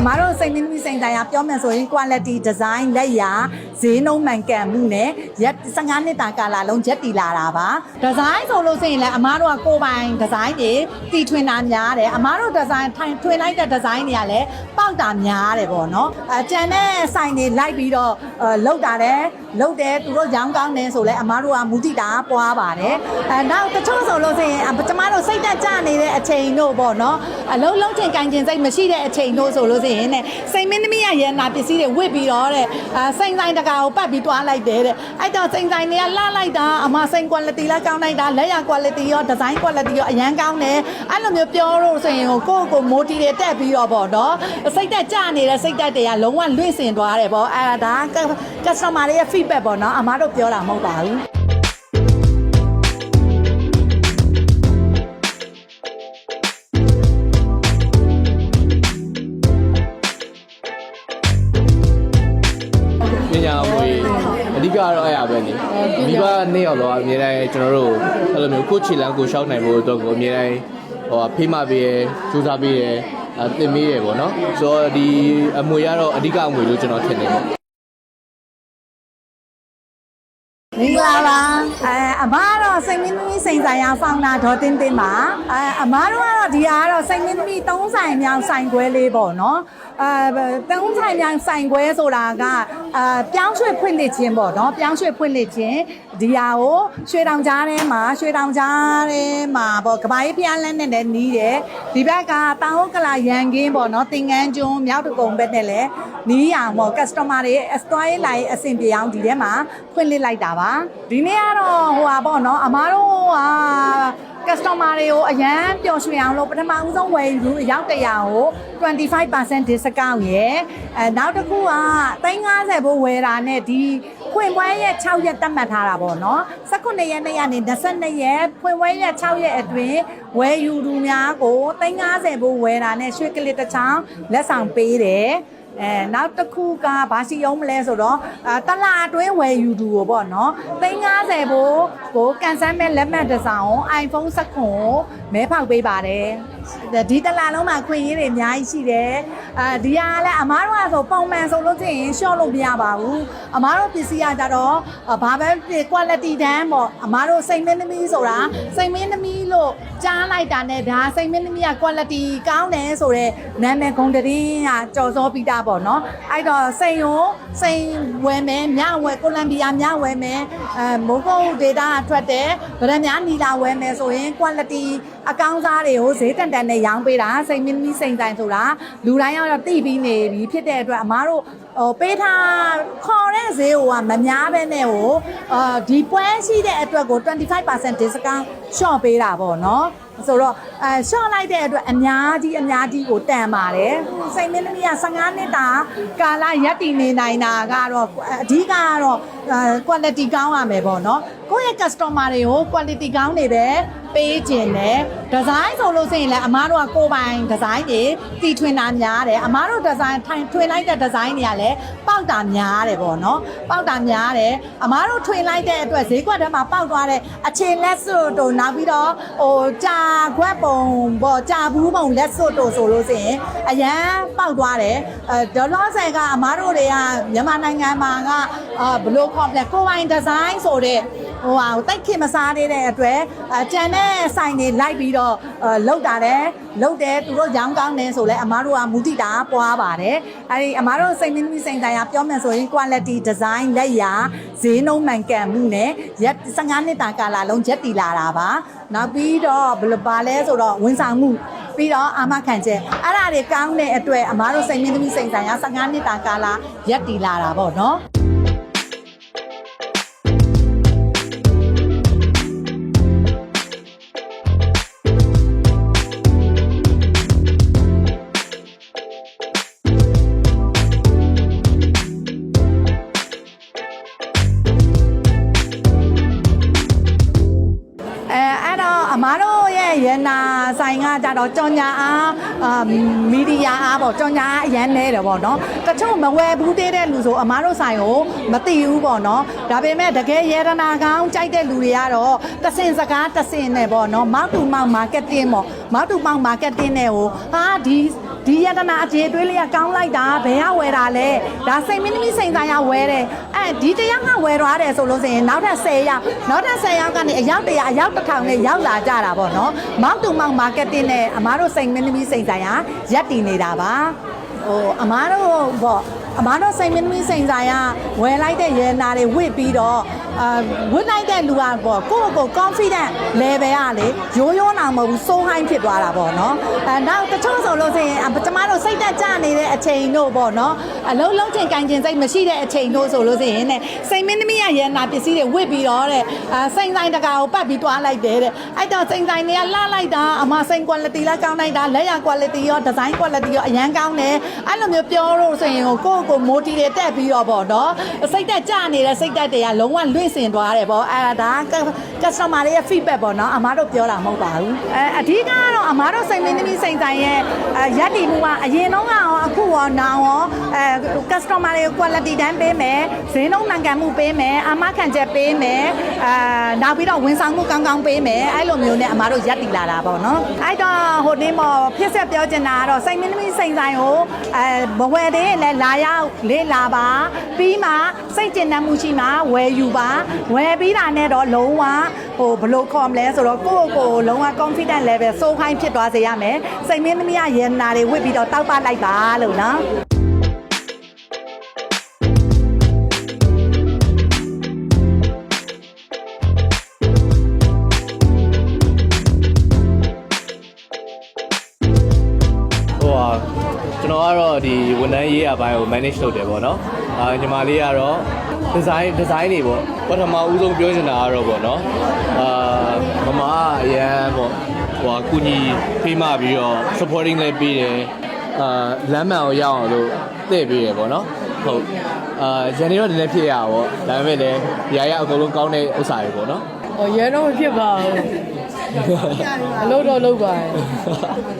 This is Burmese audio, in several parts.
အမားတို့စိတ်မင်းမီစိန်ဆိုင်ရာပြောမယ်ဆိုရင် quality design လက်ရာဈေးနှုန်းမှန်ကန်မှုနဲ့ ရက်15နှစ်တာကာလလုံးရက်တည်လာတာပါ design ဆိုလို့ရှိရင်လည်းအမားတို့ကကိုယ်ပိုင် design တွေတီထွင်တာများတယ်အမားတို့ design ထိုင်ထွင်လိုက်တဲ့ design တွေကလည်းပေါက်တာများတယ်ပေါ့နော်အကျန်တဲ့ဆိုင်တွေလိုက်ပြီးတော့အဲလောက်တာတယ်လောက်တယ်သူတို့ရောင်းကောင်းတယ်ဆိုလဲအမားတို့ကမူတည်တာပွားပါတယ်အဲနောက်တချို့ဆိုလို့ရှိရင်အကျမတို့စိတ်တက်ကြနေတဲ့အချိန်တို့ပေါ့နော်အလုံးလုံးချင်ကန်ချင်စိတ်မရှိတဲ့အချိန်တို့ဆိုလို့ရှိရင်တဲ့စိတ်မင်းသမီးရရနာပစ္စည်းတွေဝစ်ပြီးတော့တဲ့အဲစိန်ဆိုင်တကာကိုပတ်ပြီးတွားလိုက်တယ်တဲ့အဲ့တော့စိန်ဆိုင်တွေကလှလိုက်တာအမစိန် quality လည်းကောင်းလိုက်တာလက်ရ quality ရော design quality ရောအရန်ကောင်းတယ်အဲ့လိုမျိုးပြောလို့ဆိုရင်ကိုယ့်ကိုယ် motivate တွေတက်ပြီးတော့ပေါ့နော်စိတ်တက်ကြနေတဲ့စိတ်တက်တွေကလုံးဝလွင့်စင်သွားတယ်ပေါ့အဲ့ဒါဒါ customer တွေရဲ့ feedback ပေါ့နော်အမတို့ပြောတာမဟုတ်ပါဘူး ကတော့အဲ့ရပဲနေမိဘနှစ်ယောက်တော့အများတိုင်းကျွန်တော်တို့အဲ့လိုမျိုးကိုယ့်ချီလန်းကိုရှောက်နိုင်ဖို့အတွက်ကိုအများတိုင်းဟိုဖေးမပေးရဲစူးစမ်းပေးရဲအတင်ပေးရဲပေါ့နော်ဆိုတော့ဒီအမွေကတော့အဓိကအမွေလို့ကျွန်တော်ထင်တယ်ပေါ့မင်္ဂလာပါအဲ အမကတော့စိတ်မင်းသမီးစိန်ဆိုင်ရာဖောင်နာဒေါ်တင်းတင်းပါအဲအမတို့ကတော့ဒီဟာကတော့စိတ်မင်းသမီး၃ဆိုင်မြောင်ဆိုင်ခွဲလေးပေါ့နော်အဲ၃ဆိုင်မြောင်ဆိုင်ခွဲဆိုတာကအာပြောင်းရွှေ့ဖွင့်လှစ်ခြင်းပေါ့နော်ပြောင်းရွှေ့ဖွင့်လှစ်ခြင်းဒီဟာကိုရွှေတောင်ကြားထဲမှာရွှေတောင်ကြားထဲမှာပေါ့ကဘာကြီးဖျားလန်းနဲ့လည်းနီးတယ်ဒီဘက်ကတောင်ဟုတ်ကလာရန်ကင်းပေါ့နော်သင်္ကန်းကျွန်းမြောက်တကုံဘက်နဲ့လည်းနီးအောင်ပေါ့ customer တွေအစသွားရေးလိုက်အဆင်ပြေအောင်ဒီထဲမှာဖွင့်လှစ်လိုက်တာပါဒီနေ့ကတော့ဟိုပါပေါ့နော်အမားတို့က customer တွေကိုအရန်ပျော်ရွှင်အောင်လို့ပထမဦးဆုံးဝယ်ယူအရောက်တရာကို25% discount ရယ်အဲနောက်တစ်ခုက350ဘိုးဝယ်တာနဲ့ဒီဖွင့်ပွဲရဲ့6ရက်တတ်မှတ်ထားတာပေါ့နော်18ရက်နေ့ကနေ22ရက်ဖွင့်ပွဲရဲ့6ရက်အတွင်းဝယ်ယူသူများကို350ဘိုးဝယ်တာနဲ့ရွှေကလစ်တစ်ချောင်းလက်ဆောင်ပေးတယ် အဲနောက်တစ်ခုကဘာရှိအောင်မလဲဆိုတော့အာတလာအတွင်းဝယ်ယူသူကိုပေါ့နော်350ဘိုးကိုကန်ဆယ်မဲ့လက်မှတ်တစ်စောင် iPhone 16ကိုမဲဖောက်ပေးပါတယ် ဒီတလာလုံးမှာခွင့်ရည်တွေအများကြီးရှိတယ်အာဒီဟာလည်းအမားတို့ကဆိုပုံမှန်ဆိုလို့ချင်းရှော့လို့မရပါဘူးအမားတို့ပစ္စည်းကကြတော့ဘာပဲ quality တန်းပေါ့အမားတို့စိတ်မင်းသမီးဆိုတာစိတ်မင်းသမီးလို့ကြားလိုက်တာနဲ့ဒါစိတ်မင်းသမီးက quality ကောင်းတယ်ဆိုတော့နာမည်ဂုဏ်တည်းကကြော်စောပြီးတာပေါ့နော်အဲ့တော့စိန်ရောစိန်ဝယ်မယ်မြဝယ်ကိုလံဘီယာမြဝယ်မယ်အဲမိုးကုတ် data ထွက်တယ်ဗရမများနီလာဝယ်မယ်ဆိုရင် quality အကောင်းစားတွေကိုဈေးတန်တန်နဲ့ရောင်းပေးတာစိတ်မင်းသမီးစိန်ဆိုင်ဆိုတာလူတိုင်းကတော့သိပြီးနေပြီဖြစ်တဲ့အတွက်အမားတို့ဟိုပေးထားခေါ်တဲ့ဈေးကမများပဲနဲ့ဟိုအာဒီပွဲရှိတဲ့အတွက်ကို25% discount ရှော့ပေးတာပေါ့နော်ဆိုတော့အဲရှော့လိုက်တဲ့အတွက်အများကြီးအများကြီးကိုတန်ပါတယ်စိတ်မင်းသမီးက15နှစ်တာကာလရက်တည်နေနိုင်တာကတော့အဓိကကတော့အဲ quality ကောင်းရမယ်ပေါ့နော် ကိုယ့်ရဲ့ customer တွေကို quality ကောင်းနေပဲပေးခြင်းတယ်ဒီဇိုင်းဆိုလို့ရှိရင်လည်းအမားတို့ကကိုယ်ပိုင်ဒီဇိုင်းတွေတီထွင်တာများတယ်အမားတို့ဒီဇိုင်းထိုင်ထွင်လိုက်တဲ့ဒီဇိုင်းတွေကလည်းပေါက်တာများတယ်ပေါ့နော်ပေါက်တာများတယ်အမားတို့ထွင်လိုက်တဲ့အတွက်ဈေးကွက်ထဲမှာပေါက်သွားတဲ့အခြေလက်စွပ်တို့နောက်ပြီးတော့ဟိုကြာခွက်ပုံပေါ့ကြာဘူးပုံလက်စွပ်တို့ဆိုလို့ရှိရင်အရန်ပေါက်သွားတယ်အဲဒေါ်လာဆယ်ကအမားတို့တွေကမြန်မာနိုင်ငံမှာကအာဘယ်လိုခေါ်လဲကိုယ်ပိုင်ဒီဇိုင်းဆိုတဲ့ ဟိုဟာတိုက်ခင်မစားသေးတဲ့အတွက်အကျန်တဲ့ဆိုင်တွေလိုက်ပြီးတော့အဲလောက်တာတယ်လောက်တယ်သူတို့ရောင်းကောင်းတယ်ဆိုလဲအမားတို့ကမူတည်တာပွားပါတယ်အဲဒီအမားတို့စိတ်မင်းသမီးစိန်ဆိုင်ရာပြောမယ်ဆိုရင် quality design လက်ရာဈေးနှုန်းမှန်ကန်မှုနဲ့ရက်15နှစ်တာကာလလုံးရက်တည်လာတာပါနောက်ပြီးတော့ဘယ်လိုပါလဲဆိုတော့ဝန်ဆောင်မှုပြီးတော့အာမခံချက်အဲ့ဒါတွေကောင်းတဲ့အတွက်အမားတို့စိတ်မင်းသမီးစိန်ဆိုင်ရာ15နှစ်တာကာလရက်တည်လာတာပေါ့နော် မားတို့ရဲ့ရန်နာဆိုင်ကကြတော့ကြောင်ညာအားအာမီဒီယာအားပေါ့ကြောင်ညာအားအရန်နေတယ်ပေါ့နော်တချို့မဝယ်ဘူးသေးတဲ့လူဆိုအမားတို့ဆိုင်ကိုမသိဘူးပေါ့နော်ဒါပေမဲ့တကယ်ရတနာကောင်းကြိုက်တဲ့လူတွေကတော့တဆင်စကားတဆင်နဲ့ပေါ့နော်မောက်တူမောက်မာကတ်တင်းပေါ့မောက်တူမောက်မာကတ်တင်းနဲ့ဟိုဟာဒီဒီယတနာအကျေတွေးလေးကကောင်းလိုက်တာဘယ်ကဝယ်တာလဲဒါစိတ်မင်းသမီးစိန်ဆိုင်ရဝယ်တယ် အဲဒီတရားကဝယ်သွားတယ်ဆိုလို့ဆိုရင်နောက်ထပ်10ရောက်နောက်ထပ်10ရောက်ကနေအယောက်100အယောက်1000နဲ့ရောက်လာကြတာပေါ့နော်မောက်တူမောက်မာကတ်တင်းနဲ့အမားတို့စိတ်မင်းသမီးစိန်ဆိုင်ရရက်တည်နေတာပါဟိုအမားတို့ပေါ့အမားတို့စိတ်မင်းသမီးစိန်ဆိုင်ရဝယ်လိုက်တဲ့ရဲနာတွေဝစ်ပြီးတော့ အာဝစ်လိုက်တဲ့လူကပေါ့ကိုယ့်ကိုယ် confident level ကလေရိုးရိုးနာမဟုတ်ဘူးစိုးဟိုင်းဖြစ်သွားတာပေါ့နော်အဲနောက်တချို့ဆိုလို့ဆိုရင်အကျမတို့စိတ်သက်ကြနေတဲ့အချိန်တို့ပေါ့နော်အလုံးလုံးချိန်ကန်ကျင်စိတ်မရှိတဲ့အချိန်တို့ဆိုလို့ဆိုရင်တဲ့စိတ်မင်းသမီးကရဲနာပစ္စည်းတွေဝစ်ပြီးတော့တဲ့အဲစိန်ဆိုင်တကာကိုပတ်ပြီးတွားလိုက်တယ်တဲ့အဲ့တော့စိန်ဆိုင်တွေကလှလိုက်တာအမစိန် quality လည်းကောင်းလိုက်တာလက်ရ quality ရော design quality ရောအရန်ကောင်းတယ်အဲ့လိုမျိုးပြောလို့ဆိုရင်ကိုယ့်ကိုယ် motive တွေတက်ပြီးတော့ပေါ့နော်စိတ်သက်ကြနေတဲ့စိတ်သက်တွေကလုံးဝလွင့်စင်သွားတယ်ပေါ့အဲဒါ customer တွေရဲ့ feedback ပေါ့နော်အမားတို့ပြောတာမဟုတ်ပါဘူးအဲအဓိကကတော့အမားတို့စိတ်မင်းသမီးစိတ်ဆိုင်ရဲ့အဲရက်တည်မှုကအရင်တော့က ရောအခုရောနောင်ရောအဲ customer တွေကို quality တန်းပေးမယ်ဈေးနှုန်းမှန်ကန်မှုပေးမယ်အမခံချက်ပေးမယ်အဲနောက်ပြီးတော့ဝန်ဆောင်မှုကောင်းကောင်းပေးမယ်အဲ့လိုမျိုးနဲ့အမားတို့ရက်တည်လာတာပေါ့နော်အဲ့တော့ဟိုနေ့မော်ဖြစ်ဆက်ပြောချင်တာကတော့စိတ်မင်းသမီးစိတ်ဆိုင်ကိုအဲဘဝယ်တဲ့လည်းလာရောက်လေးလာပါပြီးမှစိတ်ကျဉ်နှံမှုရှိမှဝယ်ယူပါဝယ်ပြီးတာနဲ့တော့လုံးဝ ဟိုဘယ်လိုခေါ်မလဲဆိုတော့ကိုယ့်ကိုယ်လုံးဝ confident level စိုးခိုင်းဖြစ်သွားစေရမယ်စိတ်မင်းသမီးကရေနာတွေဝစ်ပြီးတော့တောက်ပလိုက်ပါလို့နော်ဟိုဟာကျွန်တော်ကတော့ဒီဝန်ထမ်းရေးရပိုင်းကို manage လုပ်တယ်ပေါ့နော်အာညီမလေးကတော့ design design တွေပေါ့ပထမဦးဆုံးပြောချင်တာကတော့ပေါ့နော်အာမမကအရန်ပေါ့ဟိုဟာကုညီဖေးမပြီးတော့ supporting လည်းပေးတယ်အာလမ်းမှန်ကိုရအောင်လို့တည့်ပေးတယ်ပေါ့နော်ဟုတ်အာရန်နေတော့ဒီနေ့ဖြစ်ရတာပေါ့ဒါပေမဲ့လည်းရာရအကုန်လုံးကောင်းတဲ့ဥစ္စာတွေပေါ့နော်ဟောရဲတော့မဖြစ်ပါဘူးအလုပ်တော့လုပ်ပါရဲ့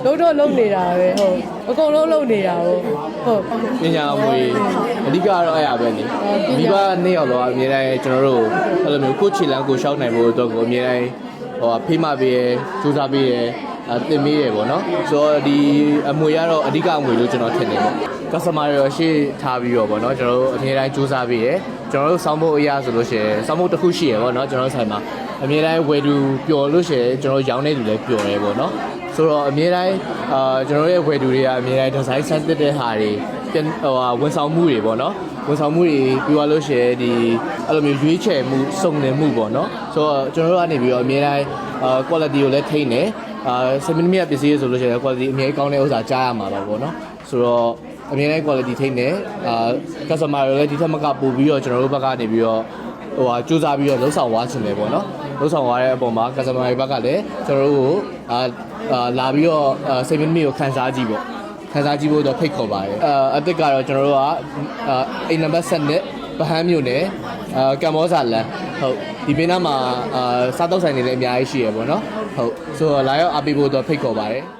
လုပ်တော့လုပ်နေတာပဲဟုတ် အကုန်လုံးလုပ်နေတာဟုတ်ဟုတ်ပညာအမွေအဓိကတော့အဲ့ရပဲနေမိဘနှစ်ယောက်တော့အမြဲတမ်းကျွန်တော်တို့အဲ့လိုမျိုးကိုယ့်ချီလန်းကိုရှောက်နိုင်ဖို့အတွက်ကိုအမြဲတမ်းဟိုဖေးမပေးရဲစူးစမ်းပေးရဲအတင်မေးရဲပေါ့နော်ဆိုတော့ဒီအမွေကတော့အဓိကအမွေလို့ကျွန်တော်ထင်တယ်ပေါ့ customer တွေရောရှေ့ထားပြီးတော့ပေါ့နော်ကျွန်တော်တို့အမြဲတမ်းစူးစမ်းပေးရဲကျွန်တော်တို့စောင်းဖို့အရာဆိုလို့ရှိရင်စောင်းဖို့တစ်ခုရှိရပေါ့နော်ကျွန်တော်တို့ဆိုင်မှာအမြဲတမ်းဝယ်သူပျော်လို့ရှိရင်ကျွန်တော်ရောင်းနေသူလည်းပျော်ရဲပေါ့နော် ဆိုတော့အမြဲတမ်းအာကျွန်တော်တို့ရဲ့ဝယ်သူတွေကအမြဲတမ်းဒီဇိုင်းဆန်းသစ်တဲ့ဟာတွေပြန်ဟိုဟာဝန်ဆောင်မှုတွေပေါ့နော်ဝန်ဆောင်မှုတွေပြီးသွားလို့ရှိရင်ဒီအဲ့လိုမျိုးရွေးချယ်မှုစုံလင်မှုပေါ့နော်ဆိုတော့ကျွန်တော်တို့ကနေပြီးတော့အမြဲတမ်းအာ quality ကိုလည်းထိန်းတယ်အာစမီနီမီပစ္စည်းဆိုလို့ရှိရင် quality အမြဲကောင်းတဲ့ဥစ္စာကြားရမှာပါပေါ့နော်ဆိုတော့အမြဲတမ်း quality ထိန်းတယ်အာ customer တွေလည်းဒီထက်မကပို့ပြီးတော့ကျွန်တော်တို့ဘက်ကနေပြီးတော့ဟိုဟာစူးစမ်းပြီးတော့လှုပ်ဆောင်သွားခြင်းတယ်ပေါ့နော်လှုပ်ဆောင်သွားတဲ့အပေါ်မှာ customer တွေဘက်ကလည်းကျွန်တော်တို့ကိုအာ အာလာပြီးတော့အာစိတ်မင်းမီကိုခန်းစားကြည့်ပေါ့ခန်းစားကြည့်ဖို့တော့ဖိတ်ခေါ်ပါတယ်အာအသစ်ကတော့ကျွန်တော်တို့ကအာအိမ်နံပါတ်7နဲ့ဗဟန်းမြို့နယ်အာကမ္ဘောဇာလန်ဟုတ်ဒီဘေးနားမှာအာစားတောက်ဆိုင်တွေလည်းအများကြီးရှိရပေါ့နော်ဟုတ်ဆိုတော့လာရောက်အားပေးဖို့တော့ဖိတ်ခေါ်ပါတယ်